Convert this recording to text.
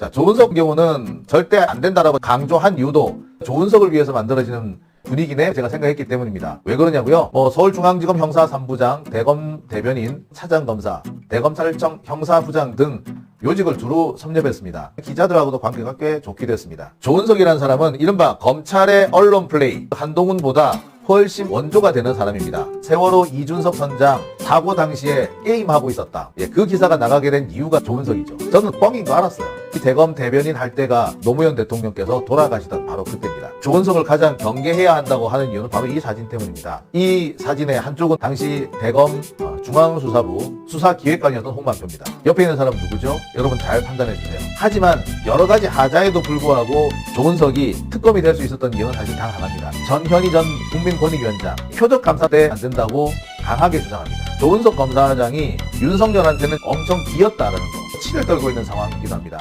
자, 조은석 경우는 절대 안 된다라고 강조한 이유도 조은석을 위해서 만들어지는 분위기네 제가 생각했기 때문입니다. 왜 그러냐고요? 뭐 서울중앙지검 형사 3부장, 대검 대변인, 차장검사, 대검찰청 형사부장 등 요직을 두루 섭렵했습니다. 기자들하고도 관계가 꽤 좋게 됐습니다. 조은석이라는 사람은 이른바 검찰의 언론 플레이, 한동훈보다 훨씬 원조가 되는 사람입니다. 세월호 이준석 선장 사고 당시에 게임하고 있었다. 예, 그 기사가 나가게 된 이유가 조은석이죠. 저는 뻥인 거 알았어요. 이 대검 대변인 할 때가 노무현 대통령께서 돌아가시던 바로 그때입니다. 조은석을 가장 경계해야 한다고 하는 이유는 바로 이 사진 때문입니다. 이 사진의 한쪽은 당시 대검 어, 중앙수사부 수사기획관이었던 홍만표입니다. 옆에 있는 사람은 누구죠? 여러분 잘 판단해 주세요. 하지만 여러 가지 하자에도 불구하고 조은석이 특검이 될 수 있었던 이유는 사실 단 하나입니다. 전현희 전 국민권익위원장 표적 감사 때 안 된다고 강하게 주장합니다. 조은석 검사장이 윤석열한테는 엄청 기었다라는 거 치를 떨고 있는 상황이기도 합니다.